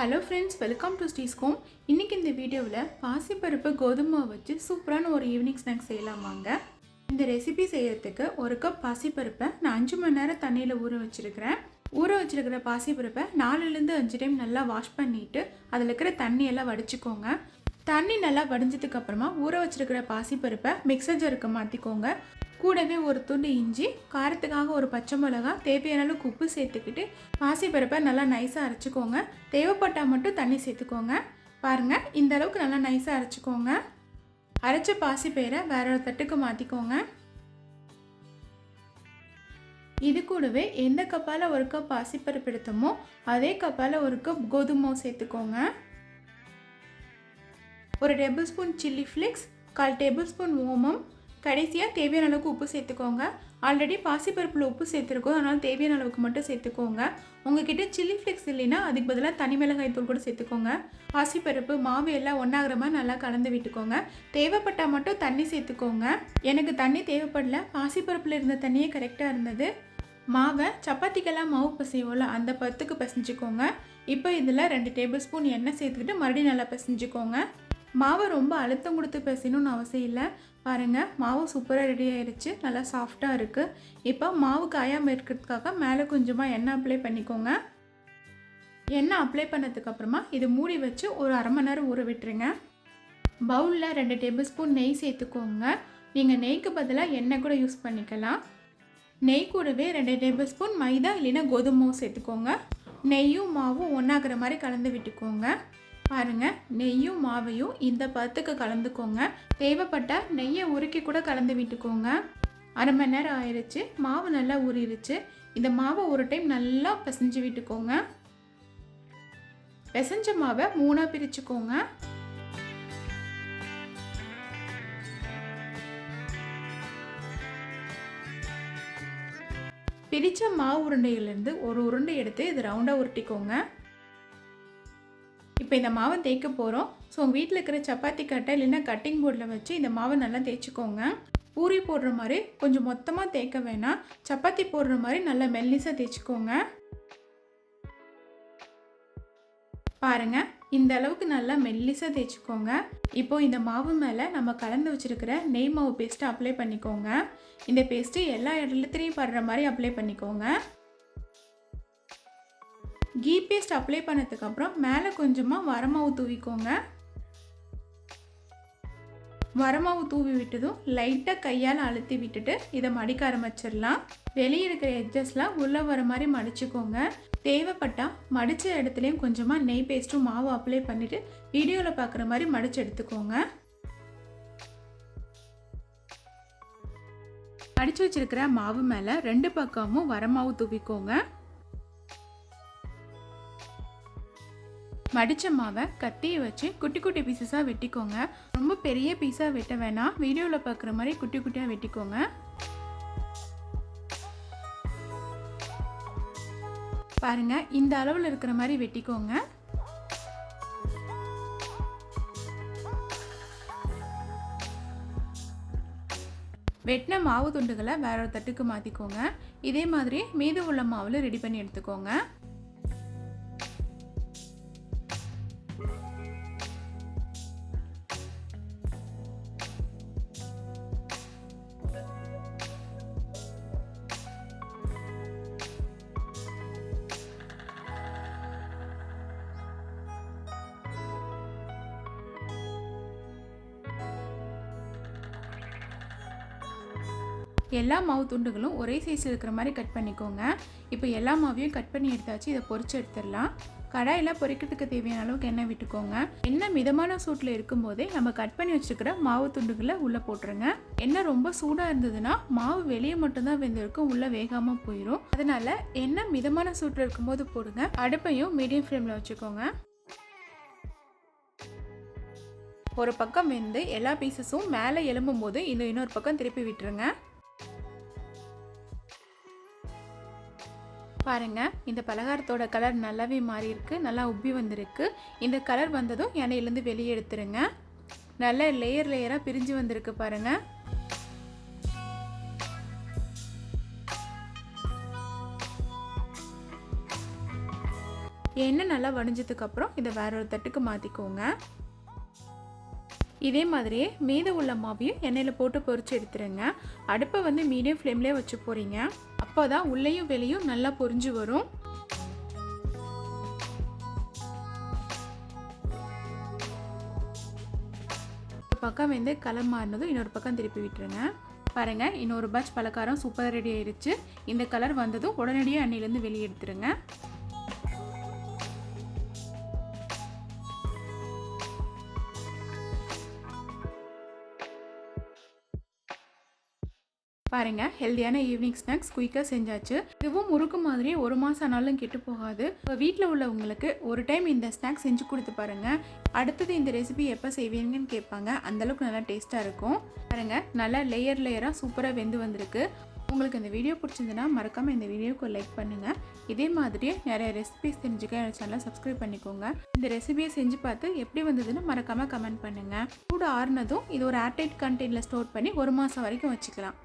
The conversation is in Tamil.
ஹலோ ஃப்ரெண்ட்ஸ் வெல்கம் டு ஸ்டீஸ்கோம் இன்றைக்கி இந்த வீடியோவில் பாசிப்பருப்பு கோதுமை வச்சு சூப்பரான ஒரு ஈவினிங் ஸ்நாக்ஸ் செய்யலாமாங்க இந்த ரெசிபி செய்யறதுக்கு ஒரு கப் பாசிப்பருப்பை நான் அஞ்சு மணி நேரம் தண்ணியில் ஊற வச்சுருக்கிறேன். ஊற வச்சுருக்கிற பாசிப்பருப்பை நாலுலேருந்து அஞ்சு டைம் நல்லா வாஷ் பண்ணிவிட்டு அதில் இருக்கிற தண்ணியெல்லாம் வடிச்சுக்கோங்க. தண்ணி நல்லா வடிஞ்சதுக்கு அப்புறமா ஊற வச்சிருக்கிற பாசிப்பருப்பை மிக்சர் ஜருக்கு மாற்றிக்கோங்க கூடவே ஒரு துண்டு இஞ்சி காரத்துக்காக ஒரு பச்சை மிளகா தேவையான அளவுக்கு உப்பு சேர்த்துக்கிட்டு பாசிப்பருப்பை நல்லா நைஸாக அரைச்சிக்கோங்க. தேவைப்பட்டால் மட்டும் தண்ணி சேர்த்துக்கோங்க. பாருங்கள் இந்த அளவுக்கு நல்லா நைஸாக அரைச்சிக்கோங்க. அரைச்ச பாசிப்பயிரை வேற ஒரு தட்டுக்கு மாற்றிக்கோங்க இது கூடவே எந்த கப்பால் ஒரு கப் பாசிப்பருப்பு எடுத்தோமோ அதே கப்பால் ஒரு கப் கோதுமை சேர்த்துக்கோங்க. ஒரு டேபிள் ஸ்பூன் சில்லி ஃப்ளேக்ஸ் கால் டேபிள் ஸ்பூன் ஓமம். கடைசியாக தேவையான அளவுக்கு உப்பு சேர்த்துக்கோங்க. ஆல்ரெடி பாசிப்பருப்பில் உப்பு சேர்த்துருக்கோம். அதனால் தேவையான அளவுக்கு மட்டும் சேர்த்துக்கோங்க. உங்ககிட்ட சில்லி ஃப்ளேக்ஸ் இல்லைன்னா அதுக்கு பதிலாக தனி மிளகாய் தூள் கூட சேர்த்துக்கோங்க. பாசிப்பருப்பு மாவு எல்லாம் ஒன்றாகிற மாதிரி நல்லா கலந்து விட்டுக்கோங்க. தேவைப்பட்டால் மட்டும் தண்ணி சேர்த்துக்கோங்க. எனக்கு தண்ணி தேவைப்படல. பாசிப்பருப்பில் இருந்த தண்ணியே கரெக்டாக இருந்தது. மாவை சப்பாத்திக்கெல்லாம் மாவு பிசைவோம்ல அந்த பத்துக்கு பிசைஞ்சுக்கோங்க. இப்போ இதில் ரெண்டு டேபிள் ஸ்பூன் எண்ணெய் சேர்த்துக்கிட்டு மறுபடியும் நல்லா பிசைஞ்சுக்கோங்க. மாவை ரொம்ப அழுத்தம் கொடுத்து பேசணும்னு அவசியம் இல்லை. பாருங்கள் மாவு சூப்பராக ரெடி ஆயிடுச்சு நல்லா சாஃப்டாக இருக்குது இப்போ மாவு காயாமல் இருக்கிறதுக்காக மேலே கொஞ்சமாக எண்ணெய் அப்ளை பண்ணிக்கோங்க. எண்ணெய் அப்ளை பண்ணதுக்கப்புறமா இது மூடி வச்சு ஒரு அரை மணி நேரம் ஊற விட்டுருங்க. பவுலில் ரெண்டு டேபிள் ஸ்பூன் நெய் சேர்த்துக்கோங்க. நீங்கள் நெய்க்கு பதிலாக எண்ணெய் கூட யூஸ் பண்ணிக்கலாம். நெய் கூடவே ரெண்டு டேபிள் ஸ்பூன் மைதா இல்லைன்னா கோதுமாவும் சேர்த்துக்கோங்க. நெய்யும் மாவும் ஒன்றாகிற மாதிரி கலந்து விட்டுக்கோங்க. பாருங்கள் நெய்யும் மாவையும் இந்த பத்துக்கு கலந்துக்கோங்க. தேவைப்பட்ட நெய்யை உருக்கி கூட கலந்து விட்டுக்கோங்க. அரை மணி நேரம் ஆயிடுச்சு மாவு நல்லா ஊறிடுச்சு இந்த மாவை ஒரு டைம் நல்லா பிசைஞ்சு விட்டுக்கோங்க. பிசைஞ்ச மாவை மூணாக பிரிச்சுக்கோங்க. பிரித்த மாவு உருண்டையிலேருந்து ஒரு உருண்டை எடுத்து இது ரவுண்டாக உருட்டிக்கோங்க. இப்போ இந்த மாவை தேய்க்க போகிறோம் ஸோ உங்கள் வீட்டில் இருக்கிற சப்பாத்தி கட்டை இல்லைன்னா கட்டிங் போர்டில் வச்சு இந்த மாவை நல்லா தேய்ச்சிக்கோங்க. பூரி போடுற மாதிரி கொஞ்சம் மொத்தமாக தேய்க்க வேணாம். சப்பாத்தி போடுற மாதிரி நல்லா மெல்லிசாக தேய்ச்சிக்கோங்க. பாருங்க இந்த அளவுக்கு நல்லா மெல்லிசாக தேய்ச்சிக்கோங்க. இப்போது இந்த மாவு மேலே நம்ம கலந்து வச்சுருக்கிற நெய் மாவு பேஸ்ட்டை அப்ளை பண்ணிக்கோங்க. இந்த பேஸ்ட்டு எல்லா இடத்துலையும் படுற மாதிரி அப்ளை பண்ணிக்கோங்க. கீ பேஸ்ட் அப்ளை பண்ணதுக்கப்புறம் மேலே கொஞ்சமாக வரமாவு தூவிக்கோங்க. வரமாவு தூவி விட்டதும் லைட்டாக கையால் அழுத்தி விட்டுட்டு இதை மடிக்க ஆரம்பிச்சிடலாம். வெளியே இருக்கிற எட்ஜஸ்லாம் உள்ளே வர மாதிரி மடிச்சுக்கோங்க. தேவைப்பட்டால் மடித்த இடத்துலையும் கொஞ்சமாக நெய் பேஸ்ட்டும் மாவு அப்ளை பண்ணிவிட்டு வீடியோவில் பார்க்குற மாதிரி மடித்து எடுத்துக்கோங்க. மடித்து வச்சிருக்கிற மாவு மேலே ரெண்டு பக்கமும் வரமாவு தூவிக்கோங்க. மடித்த மாவை கத்தியை வச்சு குட்டி குட்டி பீசஸாக வெட்டிக்கோங்க. ரொம்ப பெரிய பீஸாக வெட்ட வேணாம். வீடியோவில் பார்க்குற மாதிரி குட்டி குட்டியாக வெட்டிக்கோங்க. பாருங்க இந்த அளவில் இருக்கிற மாதிரி வெட்டிக்கோங்க. வெட்டின மாவு துண்டுகளை வேற ஒரு தட்டுக்கு மாற்றிக்கோங்க இதே மாதிரி மீது உள்ள மாவில் ரெடி பண்ணி எடுத்துக்கோங்க. எல்லா மாவு துண்டுகளும் ஒரே சைஸில் இருக்கிற மாதிரி கட் பண்ணிக்கோங்க. இப்போ எல்லா மாவையும் கட் பண்ணி எடுத்தாச்சு இதை பொறிச்சு எடுத்துடலாம். கடாயில் பொரிக்கிறதுக்கு தேவையான அளவுக்கு எண்ணெய் விட்டுக்கோங்க. எண்ணெய் மிதமான சூட்டில் இருக்கும்போதே நம்ம கட் பண்ணி வச்சுருக்கிற மாவு துண்டுகளை உள்ளே போட்டுருங்க. எண்ணெய் ரொம்ப சூடாக இருந்ததுன்னா மாவு வெளியே மட்டும்தான் வெந்திருக்கும் உள்ளே வேகாமல் போயிடும் அதனால் எண்ணெய் மிதமான சூட்டில் இருக்கும்போது போடுங்க. அடுப்பையும் மீடியம் ஃப்ளேமில் வச்சுக்கோங்க. ஒரு பக்கம் வெந்து எல்லா பீசஸும் மேலே எழும்பும் போது இன்னும் இன்னொரு பக்கம் திருப்பி விட்டுருங்க. பாருங்கள் இந்த பலகாரத்தோட கலர் நல்லாவே மாறி இருக்கு நல்லா உப்பி வந்திருக்கு. இந்த கலர் வந்ததும் எண்ணெயிலேருந்து வெளியே எடுத்துருங்க. நல்லா லேயர் லேயராக பிரிஞ்சு வந்திருக்கு பாருங்க. எண்ணெய் நல்லா வடிஞ்சதுக்கப்புறம் இதை வேற ஒரு தட்டுக்கு மாற்றிக்கோங்க இதே மாதிரியே மீதம் உள்ள மாவையும் எண்ணெயில் போட்டு பொறிச்சு எடுத்துருங்க. அடுப்பை வந்து மீடியம் ஃப்ளேம்லேயே வச்சு போகிறீங்க அப்போ தான் உள்ளேயும் வெளியும் நல்லா பொரிஞ்சு வரும். ஒரு பக்கம் வந்து கலர் மாறினதும் இன்னொரு பக்கம் திருப்பி விட்டுருங்க. பாருங்க இன்னொரு பேட்ச் பலகாரம் சூப்பராக ரெடி ஆயிடுச்சு இந்த கலர் வந்ததும் உடனடியாக எண்ணெயிலேருந்து வெளியே எடுத்துருங்க. பாருங்க ஹெல்த்தியான ஈவினிங் ஸ்நாக்ஸ் குயிக்காக செஞ்சாச்சு. இதுவும் முறுக்கு மாதிரி ஒரு மாதம் ஆனாலும் கெட்டு போகாது. இப்போ வீட்டில் உள்ளவங்களுக்கு ஒரு டைம் இந்த ஸ்நாக்ஸ் செஞ்சு கொடுத்து பாருங்க. அடுத்தது இந்த ரெசிபி எப்போ செய்வீங்கன்னு கேட்பாங்க. அந்தளவுக்கு நல்லா டேஸ்ட்டாக இருக்கும். பாருங்க நல்லா லேயர் லேயராக சூப்பராக வெந்து வந்திருக்கு. உங்களுக்கு இந்த வீடியோ பிடிச்சிருந்துன்னா மறக்காமல் இந்த வீடியோக்கு லைக் பண்ணுங்கள் இதே மாதிரியே நிறைய ரெசிபிஸ் தெரிஞ்சுக்க என் சேனலை சப்ஸ்கிரைப் பண்ணிக்கோங்க. இந்த ரெசிபியை செஞ்சு பார்த்து எப்படி வந்ததுன்னு மறக்காமல் கமெண்ட் பண்ணுங்கள் கூட ஆறுனதும் இது ஒரு ஏர்டைட் கண்டெய்னில் ஸ்டோர் பண்ணி ஒரு மாதம் வரைக்கும் வச்சுக்கலாம்.